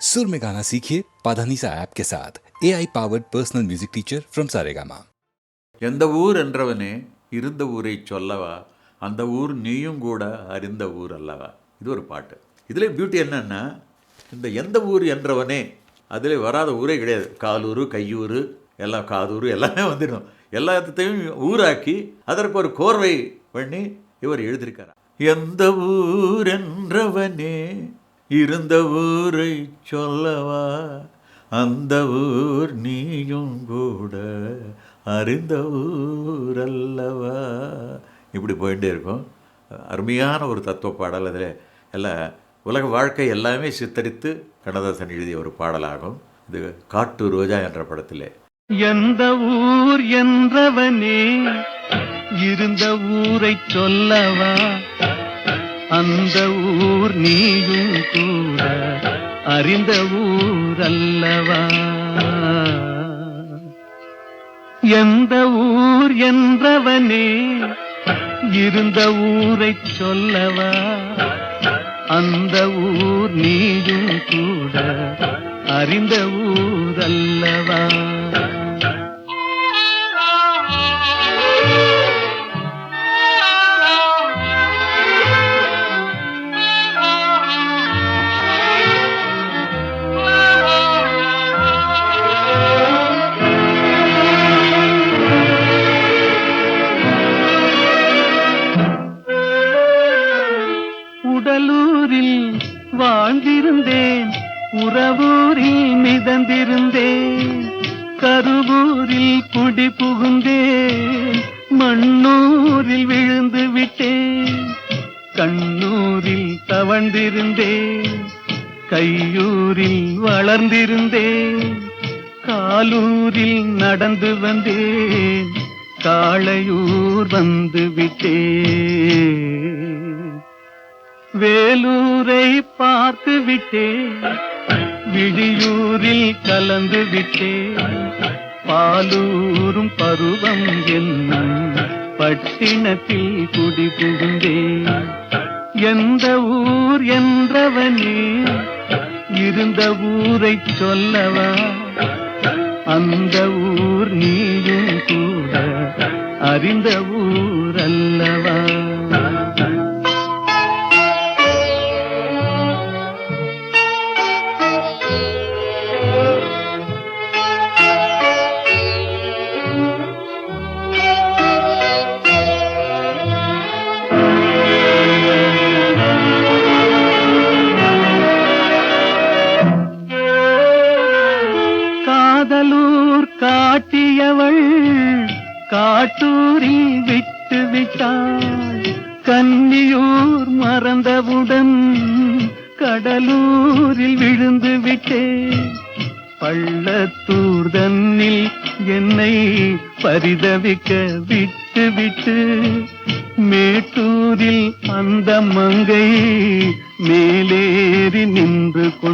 सुर में गाना सीखिए पाधानीसा ऐप के साथ A I powered personal music teacher from Saregama எந்த ஊர் என்றவனே இருந்த ஊரை சொல்லவா அந்த ஊர் நீயும் கூட அறிந்த ஊர் அல்லவா இது ஒரு பாட்டு இதில் பியூட்டி என்னன்னா இந்த எந்த ஊர் என்றவனே அதில் வராத ஊரே கிடையாது காலூர் கையூர் எல்லாம் காதூர் எல்லாமே வந்துடும் எல்லாத்தையும் ஊராக்கி அதற்கு ஒரு கோர்வை பண்ணி இவர் எழுதியிருக்கார் எந்த ஊர் என்றவனே இருந்த ஊரை சொல்லவா? அந்த ஊர் நீயும் கூட அறிந்த ஊர் அல்லவா இப்படி போயிட்டே இருக்கும். அருமையான ஒரு தத்துவ பாடல் அதில். எல்லாம் உலக வாழ்க்கை எல்லாமே சித்தரித்து கண்ணதாசன் எழுதிய ஒரு பாடலாகும். இது காட்டு ரோஜா என்ற படத்திலே. எந்த ஊர் என்றவனே இருந்த ஊரை சொல்லவா? அந்த ஊர் நீயும் கூட அறிந்த ஊர் அல்லவா எந்த ஊர் என்றவனே இருந்த ஊரை சொல்லவா? அந்த ஊர் நீயும் கூட அறிந்த ஊர் அல்லவா உறவூரில் மிதந்திருந்தேன் கருவூரில் குடி புகுந்தேன் மண்ணூரில் விழுந்து விட்டேன் கண்ணூரில் தவழ்ந்திருந்தேன் கையூரில் வளர்ந்திருந்தேன் காலூரில் நடந்து வந்தேன் காளையூர் வந்து விட்டேன் வேலூரை பார்த்து விட்டேன் விழியூரில் கலந்து விட்டே பாலூரும் பருவம் என்ன பட்டினத்தில் குடி புகுந்தே எந்த ஊர் என்றவனே இருந்த ஊரை சொல்லவா? அந்த ஊர் நீயும் கூட அறிந்த ஊர் அல்லவா?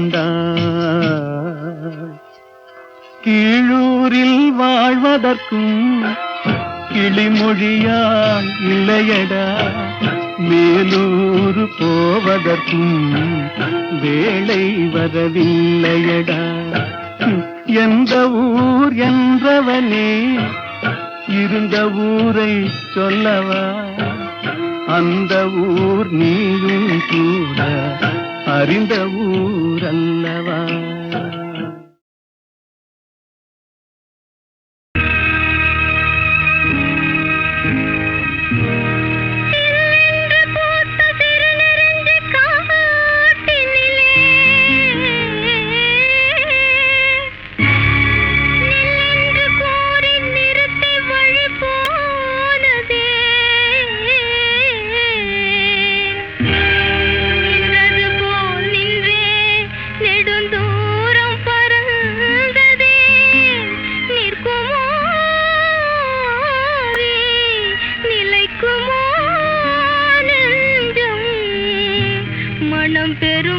கொண்டாள் கீழூரில் வாழ்வதற்கும் கிளிமொழியால் இல்லையடா. மேலூர் போவதற்கும் வேலை வரவில்லையடா. எந்த ஊர் என்றவனே இருந்த ஊரை சொல்லவா? அந்த ஊர் நீயும் கூட அறிந்த ஊரல்லவா? பெரும்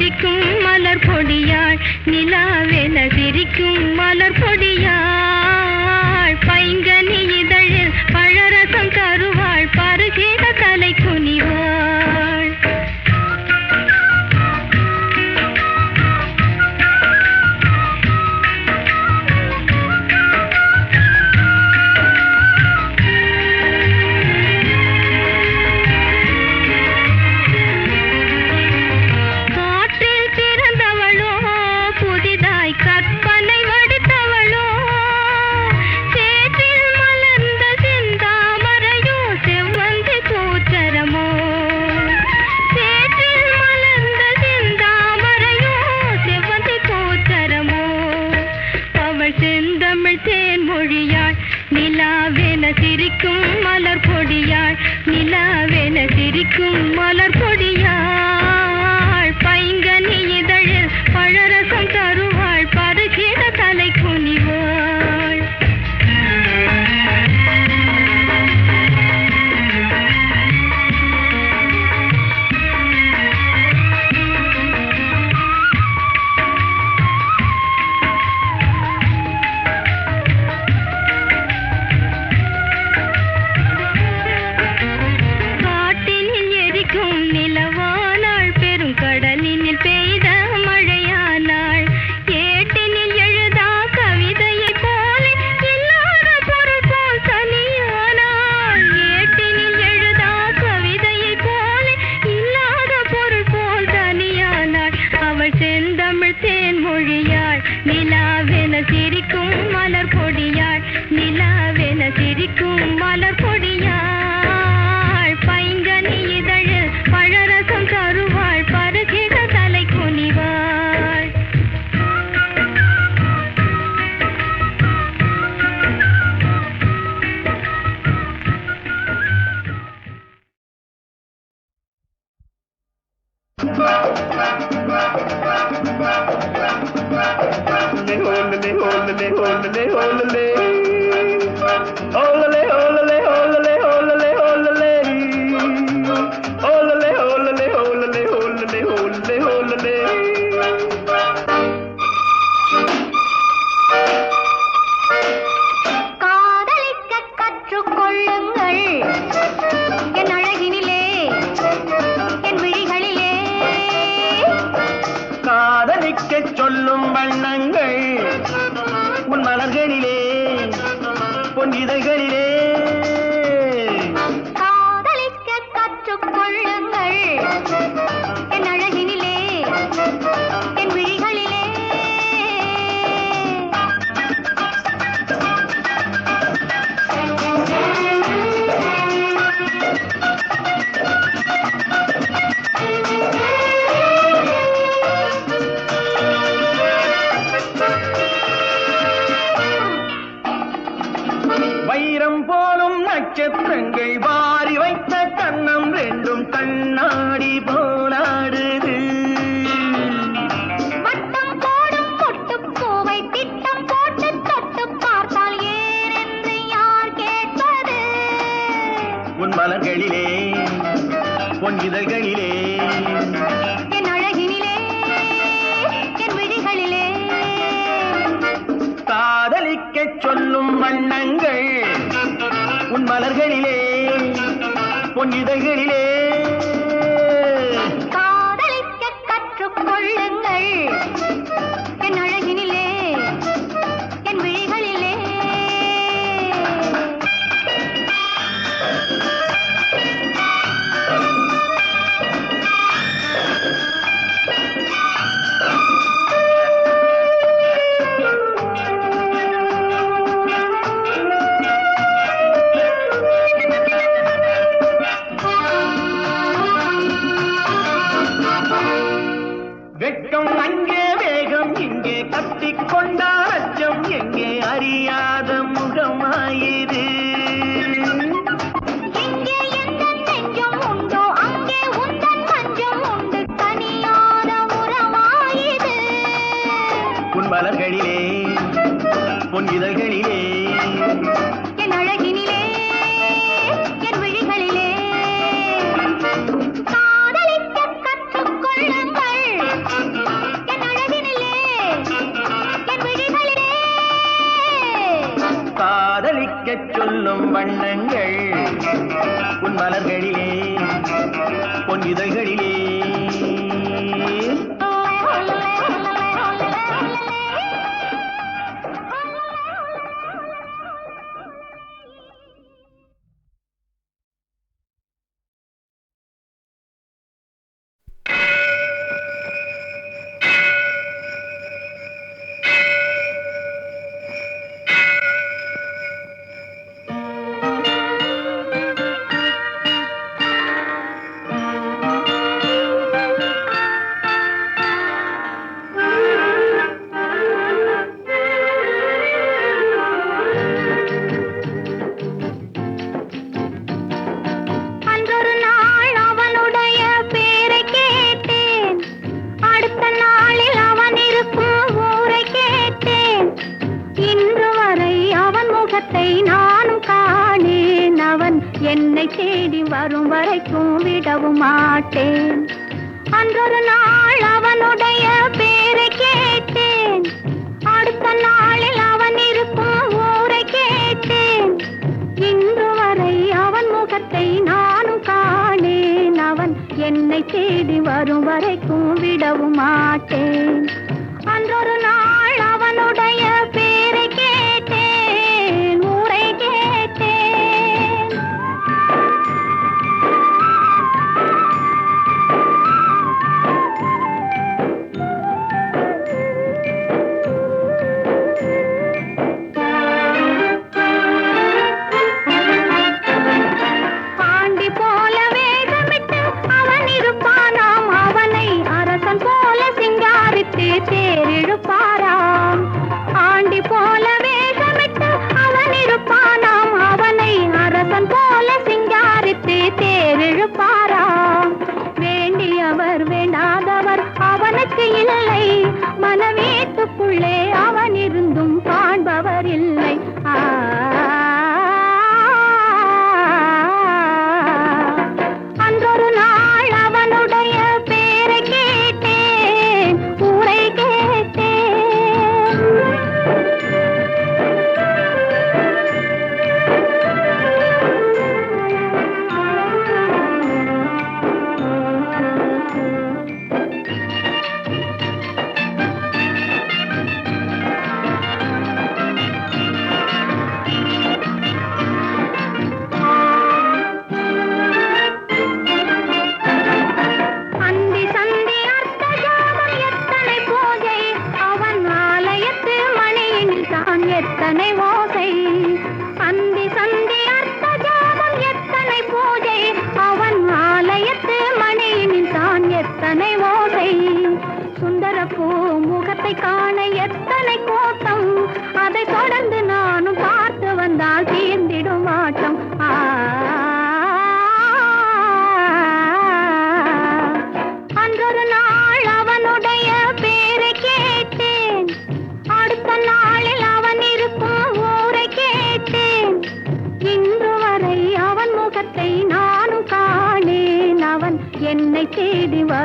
சிரிக்கும் மலர் பொடியாள் நிலாவென சிரிக்கும் மலர் பொடியாள் olale, olale. பொன்னிதழ்களிலே பொன் இதழ்களிலே. என் அழகினிலே என் விழிகளிலே. காதலிக்க கற்றுக்கொள்ளுங்கள். என் அழகினிலே என் விழிகளிலே. காதலிக்க சொல்லும் வண்ணங்கள். உன் மலர்களில் விட்டேன் அன்றொரு நாள் அவனுடைய பேரை கேட்டேன். அடுத்த நாளில் அவன் இருக்கும் ஊரை கேட்டேன். இன்று வரை அவன் முகத்தை நானும் காணேன். அவன் என்னை தேடி வரும் வரைக்கும் விடவும் மாட்டேன்.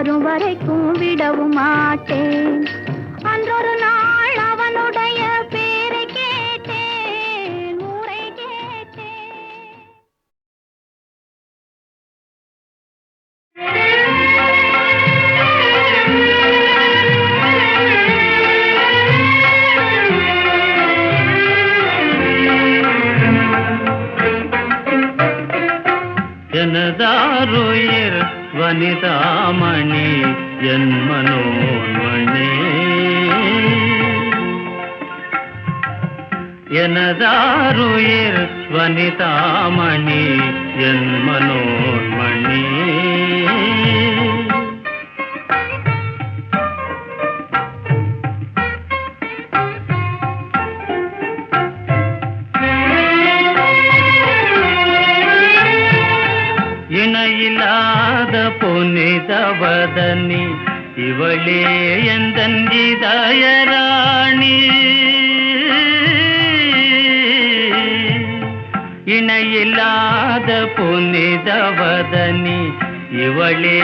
வரும் வரைக்கும் விடவும் மாட்டேன். அன்றொரு நாள் மனிதாமணி என் மனோன்மணி எனதாருயிர் வனிதாமணி என் மனோன்மணி இவளே எந்தன் இதயராணி இணையில்லாத புனிதவதனி இவளே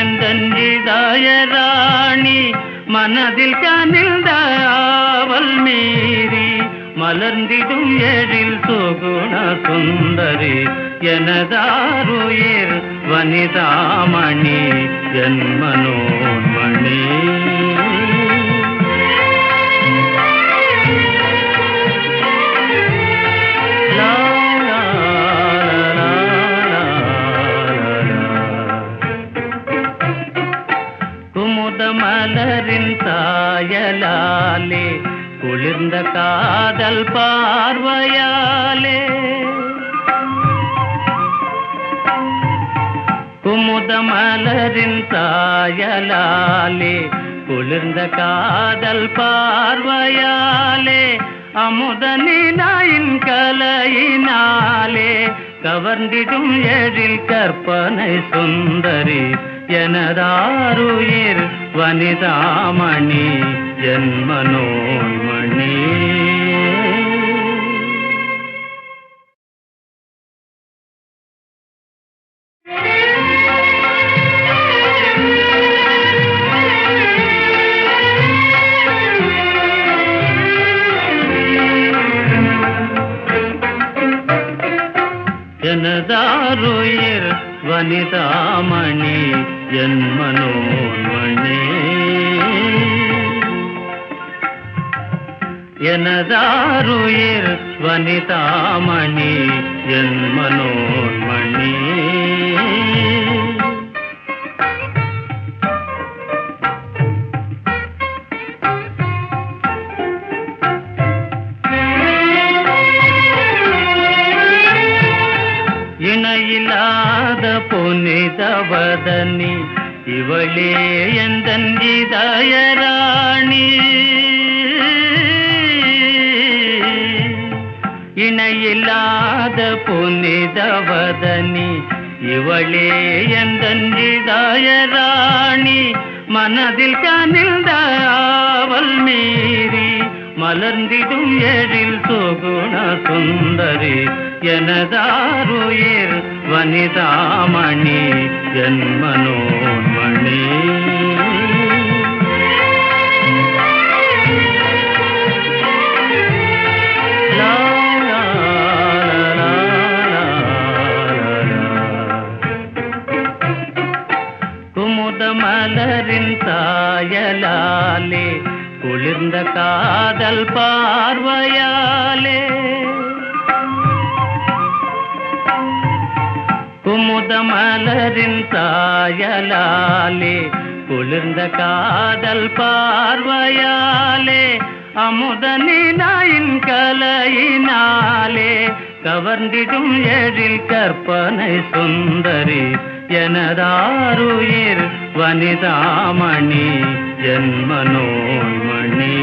எந்தன் இதயராணி மனதில் கனிந்த ஆவல் மீறி மலர்ந்திடும் எழில் சுகுண சுந்தரி எனதாருயிர் வனிதாமணி என் மனோன்மணி மலரின் குளிர்ந்த காதல் பார்வையாலே. குமுதமலரின் சாயலாலே குளிர்ந்த காதல் பார்வையாலே அமுதனினாயின் கலையினாலே கவர்ந்திடும் எழில் கற்பனை சுந்தரி எனதாருயிர் வனிதாமணி என் வனிதாமணி மனதில் கனிந்த ஆவல் மீறி மலர்ந்திடும் எழில் சுகுண சுந்தரி எனதாருயிர் வனிதாமணி என் மனோன்மணி. மலரின் தாயலாலே குளிர்ந்த காதல் பார்வையாலே. குமுத மலரின் தாயலாலே குளிர்ந்த காதல் பார்வையாலே அமுத நிலாயின் கலையினாலே கவர்ந்திடும் எழில் கற்பனை சுந்தரி எனதாருயிர் வனிதாமணி என் மனோன்மணி